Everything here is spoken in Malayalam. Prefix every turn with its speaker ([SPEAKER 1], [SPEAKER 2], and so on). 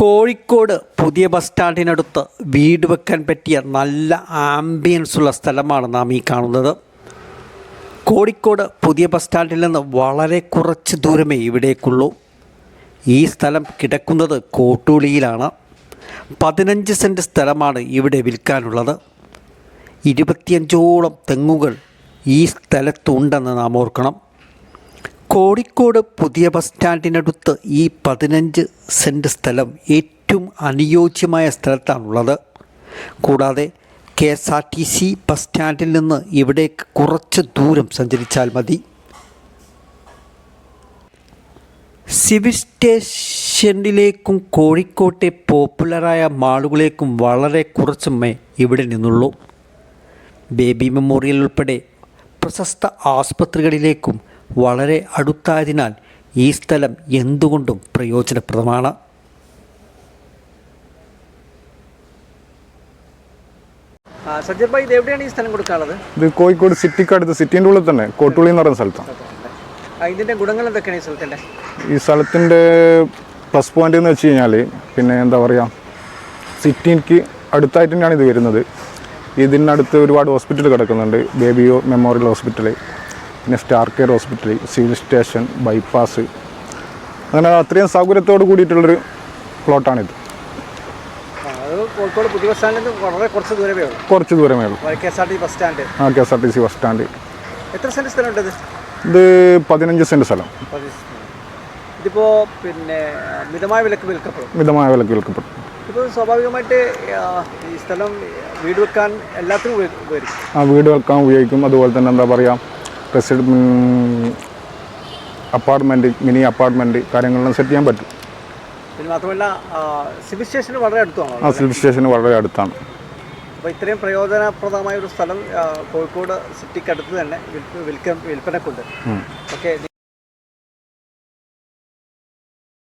[SPEAKER 1] കോഴിക്കോട് പുതിയ ബസ് സ്റ്റാൻഡിനടുത്ത് വീട് വെക്കാൻ പറ്റിയ നല്ല ആംബിയൻസ് ഉള്ള സ്ഥലമാണ് നാം ഈ കാണുന്നത്. കോഴിക്കോട് പുതിയ ബസ് സ്റ്റാൻഡിൽ നിന്ന് വളരെ കുറച്ച് ദൂരമേ ഇവിടേക്കുള്ളൂ. ഈ സ്ഥലം കിടക്കുന്നത് കോട്ടൂളിയിലാണ്. പതിനഞ്ച് സെന്റ് സ്ഥലമാണ് ഇവിടെ വിൽക്കാനുള്ളത്. ഇരുപത്തിയഞ്ചോളം തെങ്ങുകൾ ഈ സ്ഥലത്തുണ്ടെന്ന് നാം ഓർക്കണം. കോഴിക്കോട് പുതിയ ബസ് സ്റ്റാൻഡിനടുത്ത് ഈ പതിനഞ്ച് സെന്റ് സ്ഥലം ഏറ്റവും അനുയോജ്യമായ സ്ഥലത്താണുള്ളത്. കൂടാതെ K S R T C bus സ്റ്റാൻഡിൽ നിന്ന് ഇവിടേക്ക് കുറച്ച് ദൂരം സഞ്ചരിച്ചാൽ മതി. സിവിൽ സ്റ്റേഷനിലേക്കും കോഴിക്കോട്ടെ പോപ്പുലറായ മാളുകളിലേക്കും വളരെ കുറച്ചുമേ ഇവിടെ നിന്നുള്ളൂ. ബേബി മെമ്മോറിയൽ ഉൾപ്പെടെ പ്രശസ്ത ആസ്പത്രികളിലേക്കും വളരെ അടുത്തായതിനാൽ ഈ സ്ഥലം എന്തുകൊണ്ടും പ്രയോജനപ്രദമാണ്? ഇത് എവിടെയാണ് ഈ സ്ഥലം കൊടുക്കാനുള്ളത്?
[SPEAKER 2] ഇത് കോഴിക്കോട് സിറ്റിക്ക് അടുത്ത് സിറ്റിന്റെ ഉള്ളിൽ തന്നെ കോട്ടുള്ളി എന്ന് പറയുന്ന സ്ഥലത്താണ്.
[SPEAKER 1] ഇതിന്റെ ഗുണങ്ങൾ എന്തൊക്കെയാണ് ഈ സ്ഥലത്തിന്റെ?
[SPEAKER 2] ഈ സ്ഥലത്തിന്റെ പ്ലസ് പോയിന്റ് എന്ന് വെച്ച് കഴിഞ്ഞാൽ പിന്നെ എന്താ പറയുക സിറ്റിക്ക് അടുത്തായിട്ട് തന്നെയാണ് ഇത് വരുന്നത്. ഇതിനടുത്ത് ഒരുപാട് ഹോസ്പിറ്റൽ കിടക്കുന്നുണ്ട് ബേബിയോ മെമ്മോറിയൽ ഹോസ്പിറ്റൽ പിന്നെ star care hospital civil station bypass. അങ്ങനെ അത്രയും സൗകര്യത്തോട് കൂടിയിട്ടുള്ളൊരു പ്ലോട്ടാണിത്.
[SPEAKER 1] കോഴിക്കോട് പുതിയ ബസ് സ്റ്റാൻഡിൽ വളരെ കുറച്ച് ദൂരമേ ഉള്ളൂ.
[SPEAKER 2] കുറച്ച് ദൂരമേ ഉള്ളൂ.
[SPEAKER 1] K S R T bus stand.
[SPEAKER 2] ആ K S R T C bus stand.
[SPEAKER 1] എത്ര സെന്റ് സ്ഥലമുണ്ട് ഇത്?
[SPEAKER 2] ഇത് പതിനഞ്ച് സെന്റ് സ്ഥലം.
[SPEAKER 1] ഇതിപ്പോൾ പിന്നെ മിതമായ വിലക്ക് വിൽക്കപ്പെടും.
[SPEAKER 2] മിതമായ വിലക്ക് വിൽക്കപ്പെടും.
[SPEAKER 1] ഇപ്പോൾ സ്വാഭാവികമായിട്ട് ഈ സ്ഥലം വീട് വെക്കാൻ എല്ലാത്തിനും ഉപയോഗിക്കും
[SPEAKER 2] ആ വീട് വെക്കാൻ ഉപയോഗിക്കും. അതുപോലെ തന്നെ എന്താ പറയുക റെസിഡ അപ്പാർട്ട്മെന്റ് മിനി അപ്പാർട്ട്മെന്റ് കാര്യങ്ങളെല്ലാം സെറ്റ് ചെയ്യാൻ പറ്റും.
[SPEAKER 1] പിന്നെ മാത്രമല്ല സിവിൽ സ്റ്റേഷന് വളരെ അടുത്താണ്.
[SPEAKER 2] ആ സിവിൽ സ്റ്റേഷന് വളരെ അടുത്താണ്.
[SPEAKER 1] അപ്പോൾ ഇത്രയും പ്രയോജനപ്രദമായ ഒരു സ്ഥലം കോഴിക്കോട് സിറ്റിക്കടുത്ത് തന്നെ വിൽക്ക വിൽപ്പനക്കുണ്ട്. ഓക്കെ